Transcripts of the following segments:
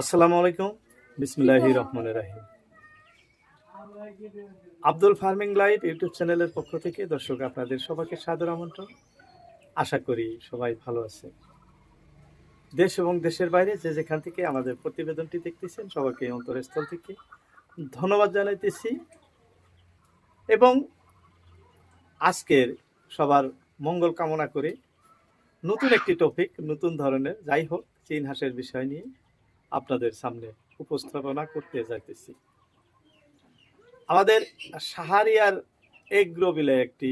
আসসালামু আলাইকুম। বিসমিল্লাহ রহমান রাহিম। আব্দুল ফার্মিং লাইভ ইউটিউব চ্যানেলের পক্ষ থেকে দর্শক আপনাদের সবাইকে সাদর আমন্ত্রণ। আশা করি সবাই ভালো আছে দেশ এবং দেশের বাইরে যে যেখান থেকে আমাদের প্রতিবেদনটি দেখতেছেন, সবাইকে অন্তরস্থল থেকে ধন্যবাদ জানাইতেছি। এবং আজকের সবার মঙ্গল কামনা করে নতুন একটি টপিক নতুন ধরনের, যাই হোক, চীন হাঁসের বিষয় নিয়ে আপনাদের সামনে উপস্থাপনা করতে যাইতেছি। আমাদের সাহারিয়ার এগ্রো বিলে একটি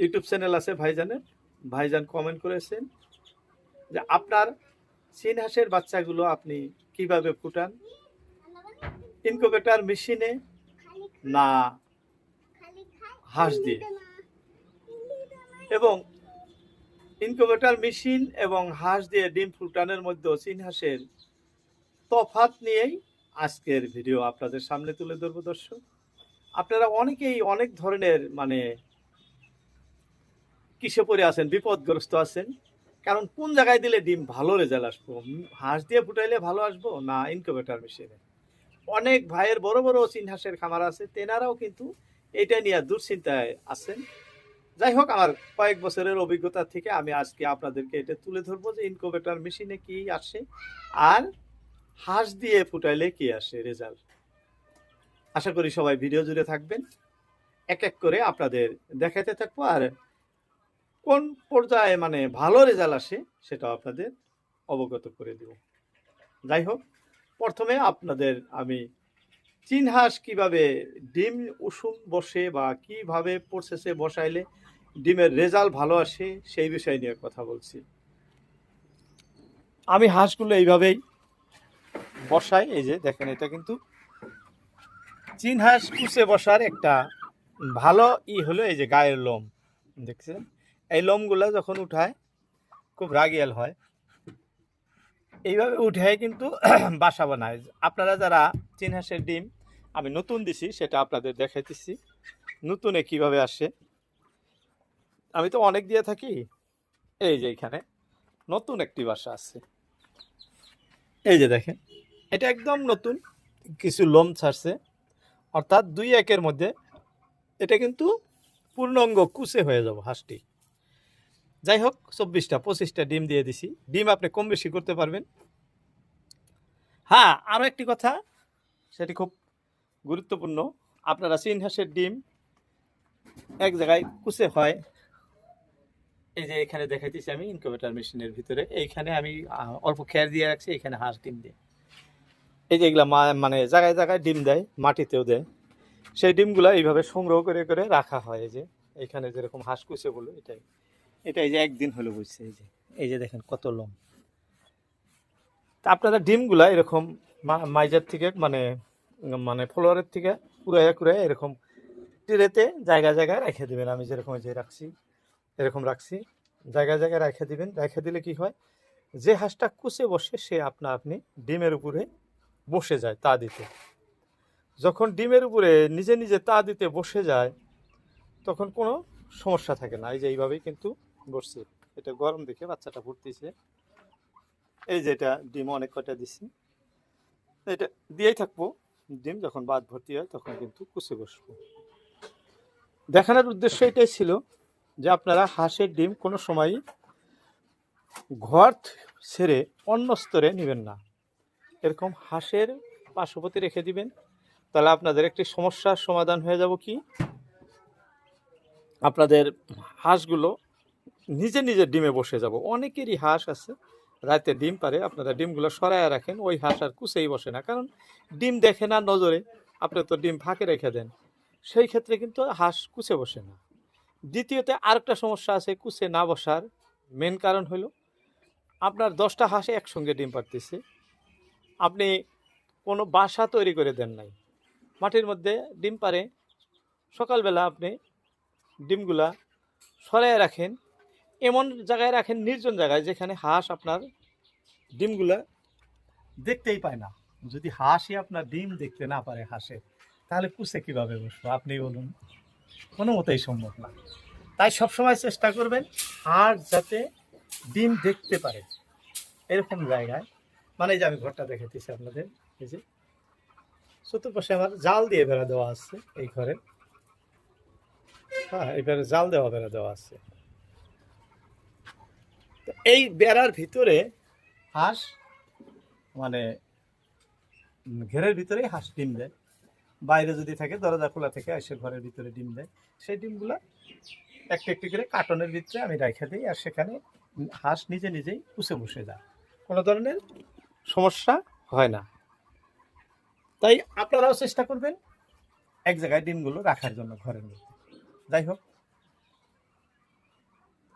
ইউটিউব চ্যানেল আছে ভাইজানের। ভাইজান কমেন্ট করেছেন যে আপনার চীন হাঁসের বাচ্চাগুলো আপনি কীভাবে ফুটান? ইনকুবেটার মেশিনে না হাঁস দিয়ে। এবং ইনকুবেটর মেশিন এবং হাঁস দিয়ে ডিম ফুটানোর মধ্যে চীন হাঁসের তফাত নিয়েই আজকের ভিডিও আপনাদের সামনে তুলে ধরবো দর্শক। আপনারা অনেকেই অনেক ধরনের মানে কিসে পড়ে আছেন, বিপদগ্রস্ত আছেন, কারণ কোন জায়গায় দিলে ডিম ভালো রেজাল্ট আসব? হাঁস দিয়ে ফুটাইলে ভালো আসব না ইনকুবেটর মেশিনে? অনেক ভাইয়ের বড় বড় চীন হাঁসের খামার আছে, তেনারাও কিন্তু এটা নিয়ে দুশ্চিন্তায় আছেন। যাই হোক আমার কয়েক বছরের অভিজ্ঞতা থেকে আমি আজকে আপনাদেরকে এটা তুলে ধরবো যে ইনকোভেটার মেশিনে কি আসে আর হাঁস দিয়ে ফুটাইলে কি আসে রেজাল্ট আশা করি সবাই ভিডিও জুড়ে থাকবেন। এক এক করে আপনাদের দেখাতে থাকব আর কোন পর্যায়ে মানে ভালো রেজাল্ট আসে সেটা আপনাদের অবগত করে দেব। যাই হোক, প্রথমে আপনাদের আমি চীন হাঁস কীভাবে ডিম উষুম বসে বা কীভাবে প্রসেসে বসাইলে ডিমের রেজাল্ট ভালো আসে, সেই বিষয় নিয়ে কথা বলছি। আমি হাঁসগুলো এইভাবেই বসাই, এই যে দেখেন এটা কিন্তু চীন হাঁস কুচে বসার একটা ভালো ই হলো এই যে গায়ের লোম, দেখছেন? এই লোমগুলো যখন উঠায়, খুব রাগিয়াল হয়। এইভাবে উঠে কিন্তু বাসা বানায়। আপনারা যারা চীন হাঁসের ডিম আমি নতুন দিছি, সেটা আপনাদের দেখাইতেছি। নতুনে কীভাবে আসে? আমি তো অনেক দিয়ে থাকি। এই যে এখানে নতুন একটি বাসা আছে। এই যে দেখেন, এটা একদম নতুন, কিছু লোম ছাড়ছে। অর্থাৎ দুই একের মধ্যে এটা কিন্তু পূর্ণাঙ্গ কুচে হয়ে যাব হাঁসটি। যাই হোক, চব্বিশটা, পঁচিশটা ডিম দিয়ে দিছি। ডিম আপনি কম বেশি করতে পারবেন। হ্যাঁ আরও একটি কথা, সেটি খুব গুরুত্বপূর্ণ। আপনারা চীন হাঁসের ডিম এক জায়গায় কুচে হয়। এই যে এখানে দেখাইতেছি আমি ইনকুবেটার মেশিনের ভিতরে। এইখানে আমি অল্প খেয়ার দিয়ে রাখছি এখানে হাঁস ডিম দিয়ে। এই যে এগুলা মানে জায়গায় জায়গায় ডিম দেয়, মাটিতেও দেয়। সেই ডিমগুলো এইভাবে সংগ্রহ করে করে রাখা হয় এই যে। এখানে যেরকম হাঁস কুচে বলো, এটাই। এটা এই যে একদিন হলো বুঝছে এই যে। এই যে দেখেন কত লম তা আপনারা ডিমগুলা এরকম মাইজার থেকে মানে মানে ফলোয়ারের থেকে কুড়াইয়া কুড়াইয়া এরকম টিরেতে জায়গা জায়গায় রেখে দেবেন। আমি যেরকম যে রাখছি, এরকম রাখছি। জায়গায় জায়গায় রেখে দিবেন। রেখে দিলে কি হয়? যে হাঁসটা কুচে বসে, সে আপনা আপনি ডিমের উপরে বসে যায়, তা দিতে। যখন ডিমের উপরে নিজে নিজে তা দিতে বসে যায়, তখন কোনো সমস্যা থাকে না। এই যে এইভাবেই কিন্তু বসছে। এটা গরম দেখে বাচ্চাটা ফুটতেছে এই যে এটা ডিম, অনেক কটা দিছি। এটা দিয়েই থাকব। ডিম যখন বাদ ভর্তি হয়, তখন কিন্তু কুচে বসবো। দেখানোর উদ্দেশ্য এটাই ছিল যে আপনারা হাঁসের ডিম কোনো সময়ই ঘর ছেড়ে অন্য স্তরে নেবেন না। এরকম হাঁসের পার্শ্ববর্তী রেখে দিবেন। তাহলে আপনাদের একটি সমস্যার সমাধান হয়ে যাব কি? আপনাদের হাঁসগুলো নিজে নিজে ডিমে বসে যাব। অনেকেরই হাঁস আছে রাতে ডিম পারে, আপনারা ডিমগুলো সরায় রাখেন, ওই হাঁস আর কুচেই বসে না। কারণ ডিম দেখে না, নজরে আপনি তো ডিম ফাঁকে রেখে দেন। সেই ক্ষেত্রে কিন্তু হাঁস কুচে বসে না। দ্বিতীয়তে আরেকটা সমস্যা আছে কুচে না বসার। মেন কারণ হলো, আপনার দশটা হাঁসে একসঙ্গে ডিম পারতেছে আপনি কোনো বাসা তৈরি করে দেন নাই। মাটির মধ্যে ডিম পারে সকালবেলা আপনি ডিমগুলা সরাই রাখেন এমন জায়গায় রাখেন, নির্জন জায়গায়, যেখানে হাঁস আপনার ডিমগুলা দেখতেই পায় না। যদি হাঁসই আপনার ডিম দেখতে না পারে হাঁসে, তাহলে কুচে কীভাবে বসবো? আপনি বলুন। কোনো মতেই সম্ভব না। তাই সবসময় চেষ্টা করবেন হাঁস যাতে ডিম দেখতে পারে। এরকম জায়গায়। মানে যে আমি ঘরটা দেখাতেছি আপনাদের, এই যে চতুর্পাশে আমার জাল দিয়ে বেড়া দেওয়া আছে এই ঘরে। হ্যাঁ এবারে জাল দেওয়া বেড়া দেওয়া আছে। এই বেড়ার ভিতরে হাঁস মানে ঘেরের ভিতরে হাঁস ডিম দেয়। বাইরে যদি থাকে, দরজা খোলা থেকে এসে ঘরের ভিতরে ডিম দেয়। সেই ডিমগুলা একটু একটু করে কার্টনের ভিতরে আমি রেখে দিই আর সেখানে হাঁস নিজে নিজেই পুষে বসে যায়। কোনো ধরনের সমস্যা হয় না। তাই আপনারাও চেষ্টা করবেন এক জায়গায় ডিমগুলো রাখার জন্য ঘরের মধ্যে। যাই হোক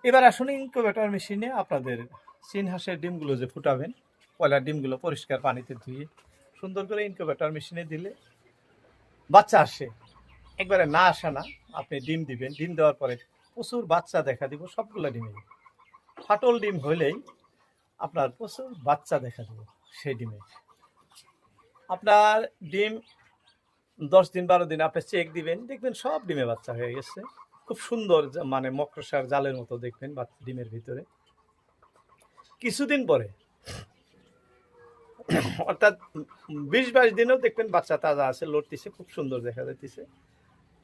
এবার আসুন ইনকিউবেটর মেশিনে আপনাদের চীন হাঁসের ডিমগুলো যে ফুটাবেন পয়লার ডিমগুলো পরিষ্কার পানিতে ধুয়ে সুন্দর করে ইনকিউবেটর মেশিনে দিলে বাচ্চা আসে। একবারে না আসে না, আপনি ডিম দিবেন। ডিম দেওয়ার পরে প্রচুর বাচ্চা দেখা দিব, সবগুলো ডিমে। ফাটল ডিম হলেই আপনার প্রচুর বাচ্চা দেখা দেবো সেই ডিমে। আপনার ডিম দশ দিন বারো দিন আপনি চেক দিবেন, দেখবেন সব ডিমে বাচ্চা হয়ে গেছে। খুব সুন্দর মানে মক্রসার জালের মতো দেখবেন বাচ্চা ডিমের ভিতরে। কিছুদিন পরে, অর্থাৎ বিশ বাইশ দিনেও দেখবেন বাচ্চা তাজা আছে, লড়তেছে, খুব সুন্দর দেখা যাইতেছে।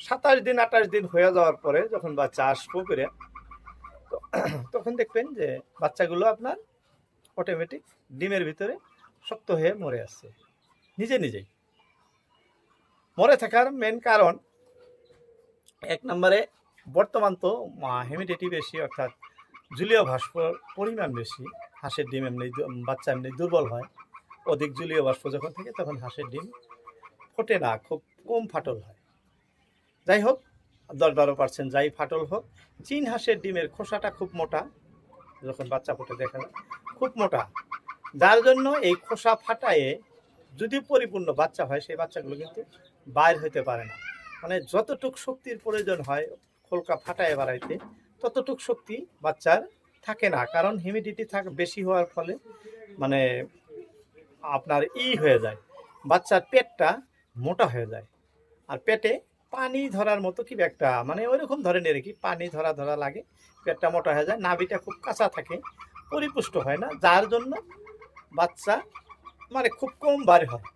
সাতাশ দিন, আঠাশ দিন হয়ে যাওয়ার পরে যখন বাচ্চা আসব করে তখন দেখবেন যে বাচ্চাগুলো আপনার অটোমেটিক ডিমের ভিতরে শক্ত হয়ে মরে আসছে। নিজে নিজেই। মরে থাকার মেন কারণ এক নম্বরে বর্তমান তো হেমিডিটি বেশি, অর্থাৎ জলীয় ভাস্প পরিমাণ বেশি, হাঁসের ডিম এমনি বাচ্চা এমনি দুর্বল হয়, অধিক জলীয় বাষ্প যখন থাকে তখন হাঁসের ডিম ফোটে না, খুব কম ফাটল হয়। যাই হোক, দশ বারো পার্সেন্ট যাই ফাটল হোক, চীন হাঁসের ডিমের খোসাটা খুব মোটা, যখন বাচ্চা ফোটে দেখা যায় খুব মোটা। যার জন্য এই খোসা ফাটায়ে যদি পরিপূর্ণ বাচ্চা হয়, সেই বাচ্চাগুলো কিন্তু বাইর হইতে পারে না। মানে যতটুক শক্তির প্রয়োজন হয় খোলকা ফাটায় বাড়াইতে, ততটুক শক্তি বাচ্চার থাকে না। কারণ হিউমিডিটি থাক বেশি হওয়ার ফলে মানে আপনার ই হয়ে যায়। বাচ্চার পেটটা মোটা হয়ে যায়। আর পেটে পানি ধরার মতো কি একটা মানে ওইরকম ধরনের কি, পানি ধরা ধরা লাগে, পেটটা মোটা হয়ে যায়। নাভিটা খুব কাঁচা থাকে, পরিপুষ্ট হয় না, যার জন্য বাচ্চা মানে খুব কম বাড়ি হয়।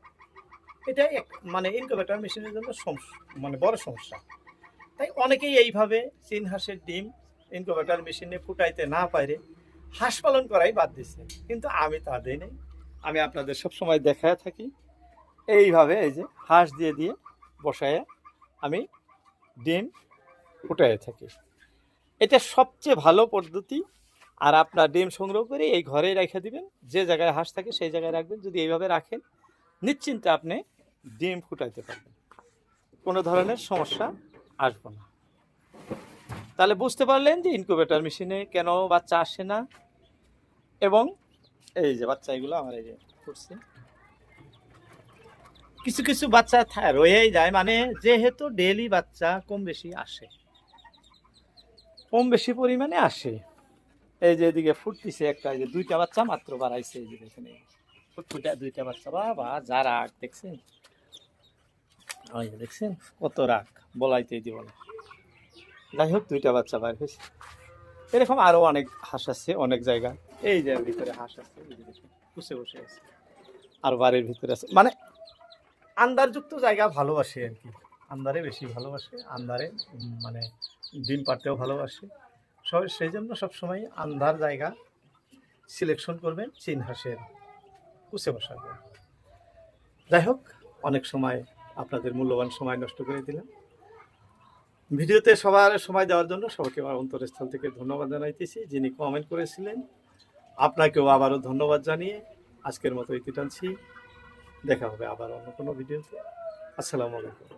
এটাই এক মানে ইনকিউবেটর মেশিনের জন্য সমস্যা মানে বড় সমস্যা। তাই অনেকেই এইভাবে চীন হাঁসের ডিম ইনকিউবেটর মেশিনে ফুটাইতে না পারে, হাঁস পালন করাই বাদ দিচ্ছে কিন্তু আমি তা দিই নাই। আমি আপনাদের সব সময় দেখায় থাকি, এইভাবে এই যে হাঁস দিয়ে দিয়ে বসায় আমি ডিম ফুটাই থাকি। এটা সবচেয়ে ভালো পদ্ধতি, আর আপনার ডিম সংগ্রহ করে এই ঘরে রেখে দিবেন। যে জায়গায় হাঁস থাকে সেই জায়গায় রাখবেন। যদি এইভাবে রাখেন, নিশ্চিন্তে আপনি ডিম ফুটাইতে পারবেন। কোনো ধরনের সমস্যা আসবে না। তাহলে বুঝতে পারলেন যে ইনকিউবেটর মেশিনে কেন বাচ্চা আসে না? এবং এই যে বাচ্চা এগুলো আমার এই যে ফুটছে কিছু কিছু বাচ্চা রয়েই যায় মানে যেহেতু ডেলি বাচ্চা কম বেশি আসে। কম বেশি পরিমাণে আসে। এই যে এদিকে ফুটতিছে একটা যে দুইটা বাচ্চা মাত্র বাড়াইছে, এই যে দেখেন ফুটফুটা দুইটা বাচ্চা, বাবা যা রাগ দেখছেন? ওই যে দেখছেন? কত রাগ, বলাইতেই দিব না। যাই হোক, দুইটা বাচ্চা বাইর হয়েছে। এরকম আরও অনেক হাঁস আছে, অনেক জায়গা। এই যে ভিতরে হাঁস আছে বসে বসে আছে। আর বাড়ির ভিতরে আছে। মানে আন্দারযুক্ত জায়গা ভালোবাসে আর কি। আন্দারে বেশি ভালোবাসে, আন্দারে মানে ডিম পাড়তেও ভালোবাসে। সব সেই জন্য সবসময় আন্ধার জায়গা সিলেকশন করবেন, চীন হাঁসের কুচে বসাবেন যাই হোক, অনেক সময় আপনাদের মূল্যবান সময় নষ্ট করে দিলাম। ভিডিওতে সবার সময় দেওয়ার জন্য সবাইকে আমার অন্তরস্থল থেকে ধন্যবাদ জানাইতেছি, যিনি কমেন্ট করেছিলেন। আপনাকেও আবারও ধন্যবাদ জানিয়ে আজকের মতো ইতি টানছি। দেখা হবে আবার অন্য কোনো ভিডিওতে। আসসালামু আলাইকুম।